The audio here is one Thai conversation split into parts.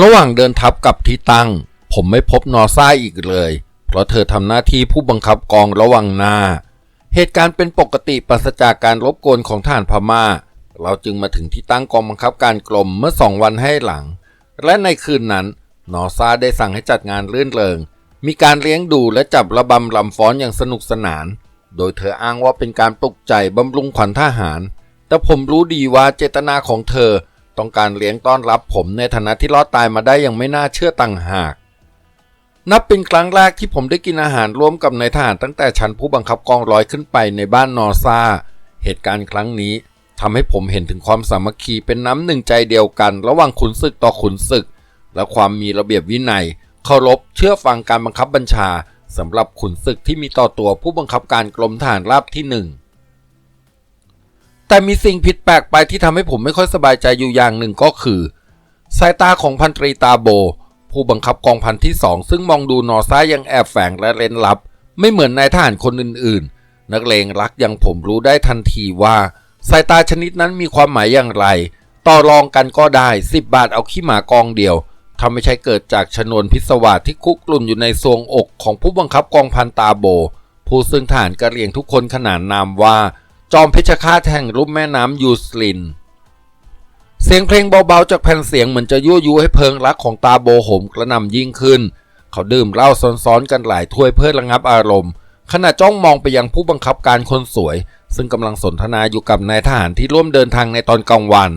ระหว่างเดินทัพกับที่ตั้งผมไม่พบนอซ่าอีกเลย เพราะเธอทำหน้าที่ผู้บังคับกองระวังหน้า เหตุการณ์เป็นปกติปราศจากการรบกวนของทหารพม่า เราจึงมาถึงที่ตั้งกองบังคับการกลมเมื่อสองวันให้หลัง และในคืนนั้นนอซ่าได้สั่งให้จัดงานรื่นเริง มีการเลี้ยงดูและจับระบำลำฟ้อนอย่างสนุกสนาน โดยเธออ้างว่าเป็นการปลุกใจบำรุงขวัญทหาร แต่ผมรู้ดีว่าเจตนาของเธอ ต้องการเลี้ยงต้อนรับผมในฐานะที่รอดตายมาได้อย่างไม่น่าเชื่อต่างหาก นับเป็นครั้งแรกที่ผมได้กินอาหารร่วมกับนายทหารตั้งแต่ชั้นผู้บังคับกองร้อยขึ้นไปในบ้านนอซาเหตุการณ์ครั้งนี้ทำให้ผมเห็นถึงความสามัคคีเป็นน้ำหนึ่งใจเดียวกัน ระหว่างขุนศึกต่อขุนศึก และความมีระเบียบวินัยเคารพเชื่อฟังการบังคับบัญชาสำหรับขุนศึกที่มีต่อตัวผู้บังคับการกรมทหารราบที่หนึ่ง แต่มีสิ่งผิดแปลกไปที่ทำให้ผมไม่ค่อยสบายใจอยู่อย่างหนึ่งก็คือ สายตาของพันตรีตาโบ ผู้บังคับกองพันที่สองซึ่งมองดูนอซ้ายยังแอบแฝงและเร้นลับ ไม่เหมือนนายทหารคนอื่นๆ นักเลงรักอย่างผมรู้ได้ทันทีว่าสายตาชนิดนั้นมีความหมายอย่างไร ต่อรองกันก็ได้10บาทเอาขี้หมากองเดียวถ้าไม่ใช่เกิดจากชนวนพิศวาสที่คุกกลุ่นอยู่ในทรวงอกของผู้บังคับกองพันตาโบ ผู้ซึ่งทหารกระเรียงทุกคนขนานนามว่า จอมเพชฌฆาตแห่งรูปแม่น้ำยูสลิน เสียงเพลงเบาๆจากแผ่นเสียงเหมือนจะยั่วยุให้เพลิงรักของตาโบโหมกระหน่ำยิ่งขึ้น เขาดื่มเหล้าซ้อนๆกันหลายถ้วยเพื่อระงับอารมณ์ ขณะจ้องมองไปยังผู้บังคับการคนสวย ซึ่งกำลังสนทนาอยู่กับนายทหารที่ร่วมเดินทางในตอนกลางวัน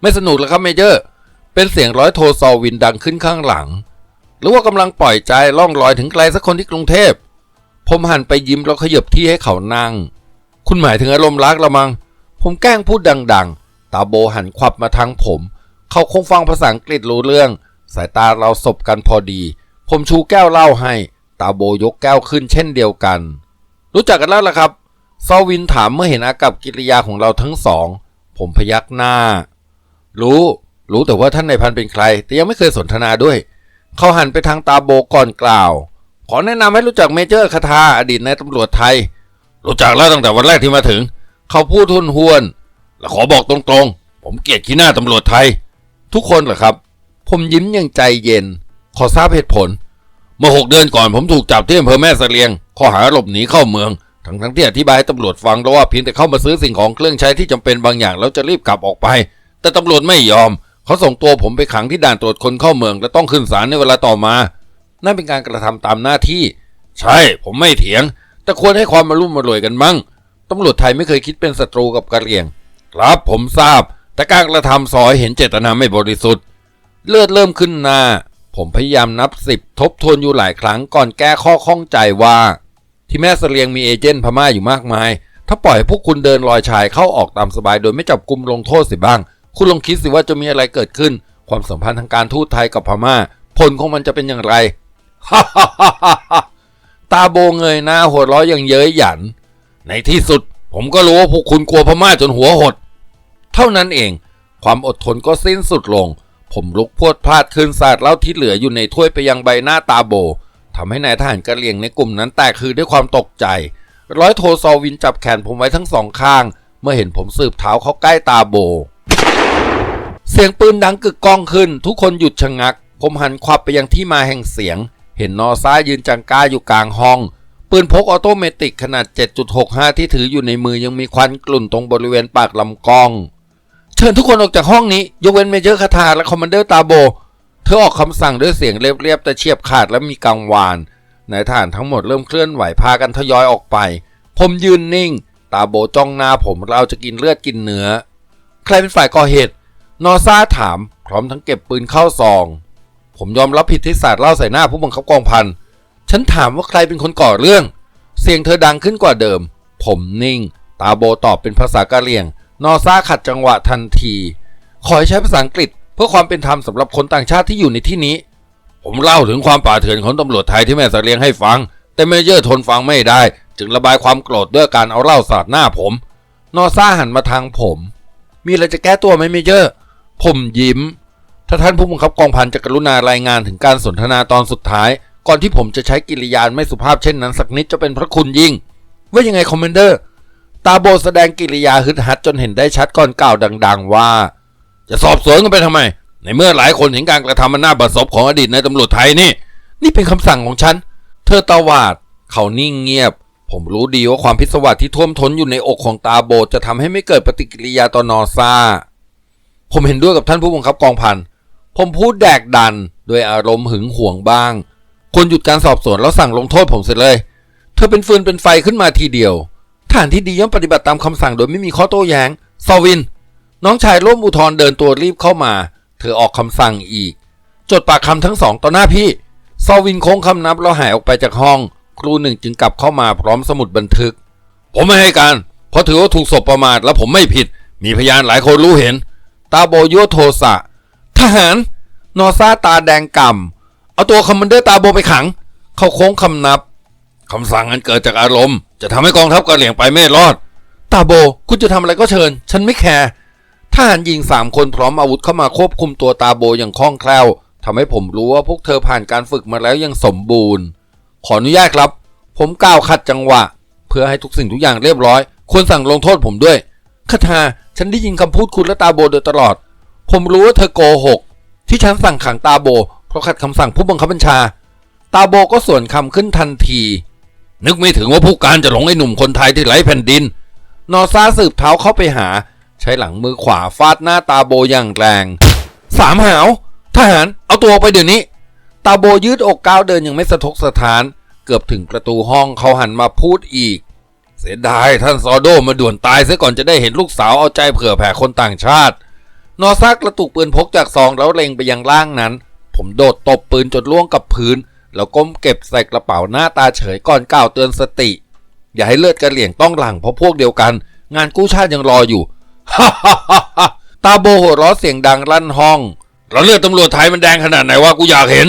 ไม่สนุกแล้วครับเมเจอร์ เป็นเสียงร้อยโทซอวินดังขึ้นข้างหลัง หรือว่ากำลังปล่อยใจล่องลอยถึงไกลสักคนที่กรุงเทพผมหันไปยิ้มแล้วขยบที่ให้เขานั่ง คุณหมายถึงอารมณ์รักละมัง ผมแกล้งพูดดังๆ ตาโบหันขวับมาทางผม เขาคงฟังภาษาอังกฤษรู้เรื่อง สายตาเราสบกันพอดี ผมชูแก้วเหล้าให้ ตาโบยกแก้วขึ้นเช่นเดียวกัน รู้จักกันแล้วล่ะครับซอวินถามเมื่อเห็นอากับกิริยาของเราทั้งสอง ผมพยักหน้า รู้ รู้แต่ว่าท่านนายพันเป็นใคร แต่ยังไม่เคยสนทนาด้วย เขาหันไปทางตาโบก่อนกล่าว ขอแนะนำให้รู้จักเมเจอร์คาทาอดีตนายตำรวจไทย รู้จักแล้วตั้งแต่วันแรกที่มาถึง เขาพูดทุนหวน และขอบอกตรงๆ ผมเกลียดขี้หน้าตำรวจไทย ทุกคนเหรอครับ ผมยิ้มอย่างใจเย็น ขอทราบเหตุผล เมื่อหกเดือนก่อนผมถูกจับที่อำเภอแม่สเสลียง ข้อหาหลบหนีเข้าเมือง ทั้งทั้งที่อธิบายให้ตำรวจฟังแล้วว่าเพียงแต่เข้ามาซื้อสิ่งของเครื่องใช้ที่จำเป็นบางอย่างแล้วจะรีบกลับออกไป แต่ตำรวจไม่ยอม เขาส่งตัวผมไปขังที่ด่านตรวจคนเข้าเมือง และต้องขึ้นศาลในเวลาต่อมา นั่นเป็นการกระทำตามหน้าที่ ใช่ ผมไม่เถียง แต่ควรให้ความมารุ่มมารวยกันบ้งตำรวจไทยไม่เคยคิดเป็นศัตรูกับกะเหรี่ยง ครับผมทราบ แต่การกระทำซอยเห็นเจตนาไม่บริสุทธิ์ เลือดเริ่มขึ้นหน้า ผมพยายามนับสิบทบทวนอยู่หลายครั้งก่อนแก้ข้อข้องใจว่า ที่แม่เสลียงมีเอเจนต์พม่าอยู่มากมาย ถ้าปล่อยพวกคุณเดินลอยชายเข้าออกตามสบายโดยไม่จับกลุ่มลงโทษสิบ้าง คุณลองคิดสิว่าจะมีอะไรเกิดขึ้น ความสัมพันธ์ทางการทูตไทยกับพม่า ผลของมันจะเป็นอย่างไรฮ่าฮ่าฮ่าฮ่า ตาโบเงยหน้าหัวเราะอย่างเย้ยหยัน ในที่สุด ผมก็รู้ว่าพวกคุณกลัวพม่าจนหัวหด เท่านั้นเอง ความอดทนก็สิ้นสุดลง ผมลุกพวดพลาดขึ้นสาดเล้าที่เหลืออยู่ในถ้วยไปยังใบหน้าตาโบทำให้นายทหารกระเหรี่ยงในกลุ่มนั้นแตกคือด้วยความตกใจ ร้อยโทซอวินจับแขนผมไว้ทั้งสองข้าง เมื่อเห็นผมสืบเท้าเข้าใกล้ตาโบ เสียงปืนดังกึกก้องขึ้น ทุกคนหยุดชะงัก ผมหันขวับไปยังที่มาแห่งเสียง เห็นนอซ้ายยืนจังก้าอยู่กลางห้อง ปืนพกออโตเมติกขนาด 7.65 ที่ถืออยู่ในมือยังมีควันกลุ่นตรงบริเวณปากลำกล้อง เชิญทุกคนออกจากห้องนี้ ยกเว้นเมเจอร์คาทาและคอมมานเดอร์ตาโบ เธอออกคำสั่งด้วยเสียงเรียบๆแต่เฉียบขาดและมีกังวานนายทหารทั้งหมดเริ่มเคลื่อนไหวพากันทยอยออกไป ผมยืนนิ่ง ตาโบจ้องหน้าผมเราจะกินเลือดกินเนื้อ ใครเป็นฝ่ายก่อเหตุ นอซ่าถาม พร้อมทั้งเก็บปืนเข้าซอง ผมยอมรับผิดที่สาดเหล่าใส่หน้าผู้บังคับกองพัน ฉันถามว่าใครเป็นคนก่อเรื่อง เสียงเธอดังขึ้นกว่าเดิม ผมนิ่ง ตาโบตอบเป็นภาษากะเหรี่ยง นอซ่าขัดจังหวะทันที ขอให้ใช้ภาษาอังกฤษ เพื่อความเป็นธรรมสำหรับคนต่างชาติที่อยู่ในที่นี้ ผมเล่าถึงความป่าเถื่อนของตำรวจไทยที่แม่สเสลียงให้ฟัง แต่เมเจอร์ทนฟังไม่ได้ จึงระบายความโกรธด้วยการเอาเหล้าสาดหน้าผม นอซ่าหันมาทางผม มีอะไรจะแก้ตัวไหมเมเจอร์ ผมยิ้ม ถ้าท่านผู้บังคับกองพันจะกรุณารายงานถึงการสนทนาตอนสุดท้าย ก่อนที่ผมจะใช้กิริยาไม่สุภาพเช่นนั้นสักนิดจะเป็นพระคุณยิ่ง ว่ายังไงคอมเมนเดอร์ ตาโบแสดงกิริยาฮึดฮัดจนเห็นได้ชัดก่อนกล่าวดัง ๆ ว่า จะสอบสวนกันไปทำไม ในเมื่อหลายคนเห็นการกระทำมันน่าบัดซบของอดีตนายตำรวจไทยนี่ นี่เป็นคำสั่งของฉัน เธอตาวาด เขานิ่งเงียบ ผมรู้ดีว่าความพิศวาสที่ท่วมท้นอยู่ในอกของตาโบจะทำให้ไม่เกิดปฏิกิริยาต่อนอซาผมเห็นด้วยกับท่านผู้บังคับกองพัน ผมพูดแดกดันด้วยอารมณ์หึงหวงบ้างควรหยุดการสอบสวนแล้วสั่งลงโทษผมเสร็จเลย เธอเป็นฟืนเป็นไฟขึ้นมาทีเดียวฐานที่ดีย่อมปฏิบัติตามคำสั่งโดยไม่มีข้อโต้แย้งซอวิน น้องชายร่วมอุทธรณ์เดินตัวรีบเข้ามา เธอออกคำสั่งอีก จดปากคำทั้งสองต่อหน้าพี่ซอวินโค้งคำนับแล้วหายออกไปจากห้อง ครูหนึ่งจึงกลับเข้ามาพร้อมสมุดบันทึก ผมไม่ให้การเพราะถือว่าถูกศพประมาทและผมไม่ผิด มีพยานหลายคนรู้เห็น ตาโบยัวโทสะ ทหาร นอซ่าตาแดงก่ำเอาตัวคอมมานเดอร์ตาโบไปขัง เขาโค้งคำนับคำสั่งนั้นเกิดจากอารมณ์ จะทำให้กองทัพกระเหลี่ยงไปไม่รอด ตาโบ คุณจะทำอะไรก็เชิญ ฉันไม่แคร์ทหารหญิงสามคนพร้อมอาวุธเข้ามาควบคุมตัวตาโบอย่างคล่องแคล่วทำให้ผมรู้ว่าพวกเธอผ่านการฝึกมาแล้วอยังสมบูรณ์ ขออนุญาตครับ ผมกล่าวขัดจังหวะ เพื่อให้ทุกสิ่งทุกอย่างเรียบร้อย ควรสั่งลงโทษผมด้วยคาทา ฉันได้ยินคำพูดคุณและตาโบโดยตลอด ผมรู้ว่าเธอโกหก ที่ฉันสั่งขังตาโบ เพราะขัดคำสั่งผู้บังคับบัญชา ตาโบก็สวนคำขึ้นทันที นึกไม่ถึงว่าผู้การจะหลงไอ้หนุ่มคนไทยที่ไร้แผ่นดิน นอซ่าสืบเท้าเข้าไปหา ใช้หลังมือขวาฟาดหน้าตาโบอย่างแรง สามหาว ทหาร เอาตัวไปเดี๋ยวนี้ ตาโบยืดอกก้าวเดินยังไม่สะทกสะท้าน เกือบถึงประตูห้องเขาหันมาพูดอีก เสียดายท่านซอโดมาด่วนตายซะก่อนจะได้เห็นลูกสาวเอาใจเผื่อแผ่คนต่างชาติ นอซักกระตุกปืนพกจากซองแล้วเล็งไปยังล่างนั้น ผมโดดตบปืนจนล่วงกับพื้น แล้วก้มเก็บใส่กระเป๋าหน้าตาเฉยก่อนกล่าวเตือนสติ อย่าให้เลือดกระเหลี่ยงต้องหลังเพราะพวกเดียวกัน งานกู้ชาติยังรออยู่ฮ่าฮ่าฮ่าฮ่าตาโบหัวเราะเสียงดังลั่นห้องเราเลือดตำรวจไทยมันแดงขนาดไหนวะกูอยากเห็น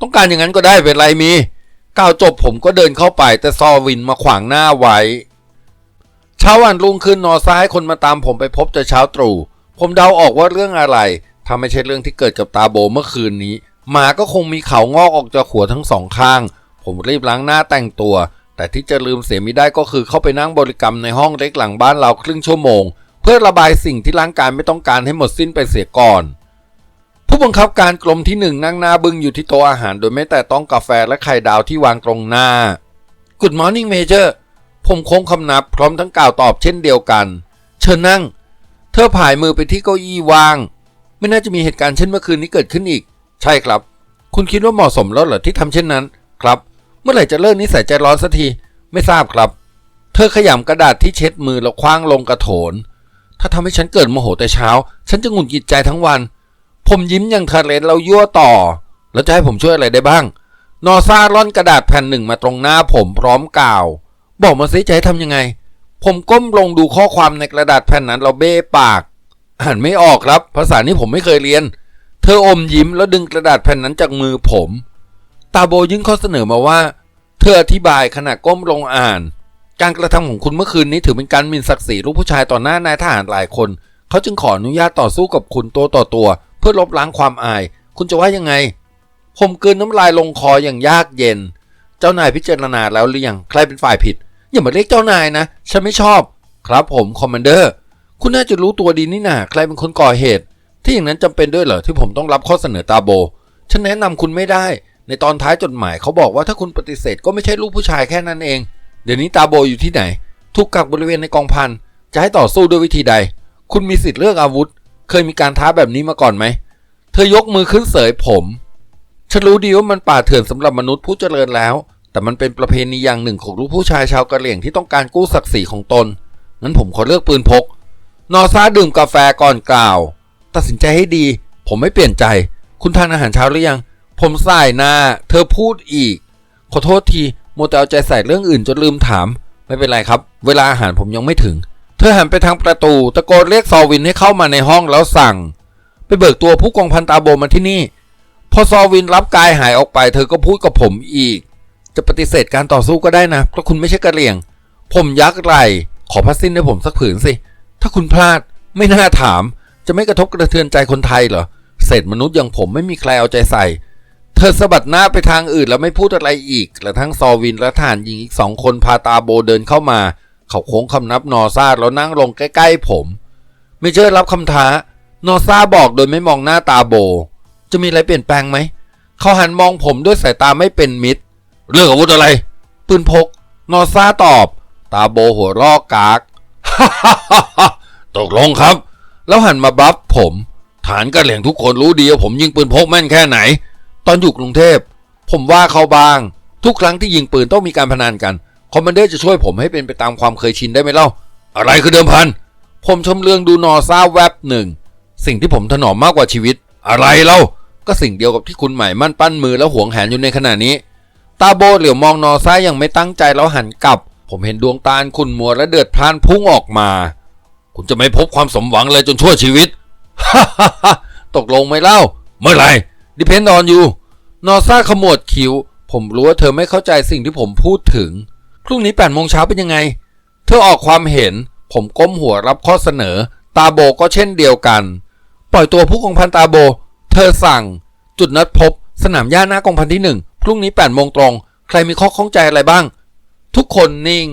ต้องการอย่างนั้นก็ได้เป็นไรมีกล่าวจบผมก็เดินเข้าไปแต่ซอวินมาขวางหน้าไว้เช้าวันรุ่งขึ้นนอซ้ายคนมาตามผมไปพบแต่เช้าตรู่ ผมเดาออกว่าเรื่องอะไร ถ้าไม่ใช่เรื่องที่เกิดกับตาโบเมื่อคืนนี้ หมาก็คงมีเขางอกออกจากหัวทั้งสองข้าง ผมรีบล้างหน้าแต่งตัว แต่ที่จะลืมเสียไม่ได้ก็คือเข้าไปนั่งบริกรรมในห้องเล็กหลังบ้านเราครึ่งชั่วโมง เพื่อระบายสิ่งที่ร่างกายไม่ต้องการให้หมดสิ้นไปเสียก่อน ผู้บังคับการกรมที่หนึ่งนั่งหน้าบึ้งอยู่ที่โต๊ะอาหาร โดยไม่แต่ต้องกาแฟและไข่ดาวที่วางตรงหน้า Good morning Major ผมโค้งคำนับพร้อมทั้งกล่าวตอบเช่นเดียวกัน เชิญนั่ง เธอผายมือไปที่เก้าอี้วาง ไม่น่าจะมีเหตุการณ์เช่นเมื่อคืนนี้เกิดขึ้นอีก ใช่ครับ คุณคิดว่าเหมาะสมแล้วเหรอที่ทำเช่นนั้น ครับ เมื่อไหร่จะเลิกนิสัยใจร้อนสักที ไม่ทราบครับ เธอขยำกระดาษที่เช็ดมือแล้วคว้างลงกระโถน ถ้าทำให้ฉันเกิดโมโหแต่เช้า ฉันจะหงุดหงิดใจทั้งวัน ผมยิ้มอย่างทะเลนแล้วยั่วต่อ แล้วจะให้ผมช่วยอะไรได้บ้าง นอซ่าร่อนกระดาษแผ่นหนึ่งมาตรงหน้าผมพร้อมกล่าว บอกมาสิจะให้ทำยังไง ผมก้มลงดูข้อความในกระดาษแผ่นนั้นเราเบ้ปาก อ่านไม่ออกครับ ภาษานี้ผมไม่เคยเรียน เธออมยิ้มแล้วดึงกระดาษแผ่นนั้นจากมือผม ตาโบยื่นข้อเสนอมาว่า เธออธิบายขณะก้มลงอ่าน การกระทำของคุณเมื่อคืนนี้ถือเป็นการหมิ่นศักดิ์ศรีลูกผู้ชายต่อหน้านายทหารหลายคน เขาจึงขออนุญาตต่อสู้กับคุณตัวต่อตัว เพื่อลบล้างความอาย คุณจะว่ายังไง ผมกลืนน้ำลายลงคออย่างยากเย็น เจ้านายพิจารณาแล้วหรือยังใครเป็นฝ่ายผิด อย่ามาเรียกเจ้านายนะ ฉันไม่ชอบ ครับผมคอมมานเดอร์ คุณน่าจะรู้ตัวดีนี่นาใครเป็นคนก่อเหตุ ที่อย่างนั้นจำเป็นด้วยเหรอที่ผมต้องรับข้อเสนอตาโบ ฉันแนะนำคุณไม่ได้ ในตอนท้ายจดหมายเขาบอกว่าถ้าคุณปฏิเสธก็ไม่ใช่ลูกผู้ชายแค่นั้นเอง เดี๋ยวนี้ตาโบอยู่ที่ไหน ถูกกักบริเวณในกองพัน จะให้ต่อสู้ด้วยวิธีใด คุณมีสิทธิ์เลือกอาวุธ เคยมีการท้าแบบนี้มาก่อนไหม เธอยกมือขึ้นเสยผม ฉันรู้ดีว่ามันป่าเถื่อนสำหรับมนุษย์ผู้เจริญแล้ว แต่มันเป็นประเพณีอย่างหนึ่งของลูกผู้ชายชาวกะเหรี่ยงที่ต้องการกู้ศักดิ์ศรีของตนงั้นผมขอเลือกปืนพก นอซาดื่มกาแฟก่อนกล่าว ตัดสินใจให้ดี ผมไม่เปลี่ยนใจ คุณทานอาหารเช้าหรือยัง ผมสายหน้า เธอพูดอีก ขอโทษทีโมแต่เอาใจใส่เรื่องอื่นจนลืมถาม ไม่เป็นไรครับ เวลาอาหารผมยังไม่ถึง เธอหันไปทางประตู ตะโกนเรียกซอวินให้เข้ามาในห้องแล้วสั่ง ไปเบิกตัวผู้กองพันตาโบมาที่นี่ พอซอวินรับกายหายออกไป เธอก็พูดกับผมอีก จะปฏิเสธการต่อสู้ก็ได้นะเพราะคุณไม่ใช่กระเหรี่ยง ผมยักไหล่ขอพัสสิ้นให้ผมสักผืนสิ ถ้าคุณพลาดไม่น่าถาม จะไม่กระทบกระเทือนใจคนไทยเหรอเศษมนุษย์อย่างผมไม่มีใครเอาใจใส่ เธอสะบัดหน้าไปทางอื่นแล้วไม่พูดอะไรอีกกระทั่งซอวินและทหารหญิงอีกสองคนพาตาโบเดินเข้ามา เขาโค้งคำนับนอซาแล้วนั่งลงใกล้ๆผม ไม่เจอรับคำท้า นอซาบอกโดยไม่มองหน้าตาโบ จะมีอะไรเปลี่ยนแปลงไหม เขาหันมองผมด้วยสายตาไม่เป็นมิตร เรื่องอาวุธอะไร ปืนพก นอซ่าตอบ ตาโบหัวรอกกากตกลงครับ แล้วหันมาบัฟผม ฐานกระเหลี่ยงทุกคนรู้ดีว่าผมยิงปืนพกแม่นแค่ไหน ตอนอยู่กรุงเทพ ผมว่าเขาบาง ทุกครั้งที่ยิงปืนต้องมีการพนันกันคอมมานเดอร์จะช่วยผมให้เป็นไปตามความเคยชินได้ไหมเล่า อะไรคือเดิมพัน ผมชมเลืองดูนอซ่าแวบหนึ่ง สิ่งที่ผมถนอมมากกว่าชีวิต อะไรเล่า ก็สิ่งเดียวกับที่คุณใหม่มั่นปั้นมือแล้วหวงแหนอยู่ในขณะนี้ ตาโบเหลียวมองนอซ่ายังไม่ตั้งใจแล้วหันกลับ ผมเห็นดวงตาอันขุ่นมัวและเดือดพล่านพุ่งออกมา คุณจะไม่พบความสมหวังเลยจนชั่วชีวิตตกลงไหมเล่า เมื่อไหร่ดิเพนดอนอยู่ นอซ่าขมวดคิ้ว ผมรู้ว่าเธอไม่เข้าใจสิ่งที่ผมพูดถึง พรุ่งนี้แปดโมงเช้าเป็นยังไง เธอออกความเห็น ผมก้มหัวรับข้อเสนอ ตาโบก็เช่นเดียวกัน ปล่อยตัวผู้กองพันตาโบ เธอสั่ง จุดนัดพบ สนามหญ้าหน้ากองพันที่หนึ่ง พรุ่งนี้8โมงตรง ใครมีข้อข้องใจอะไรบ้าง ทุกคนนิ่ง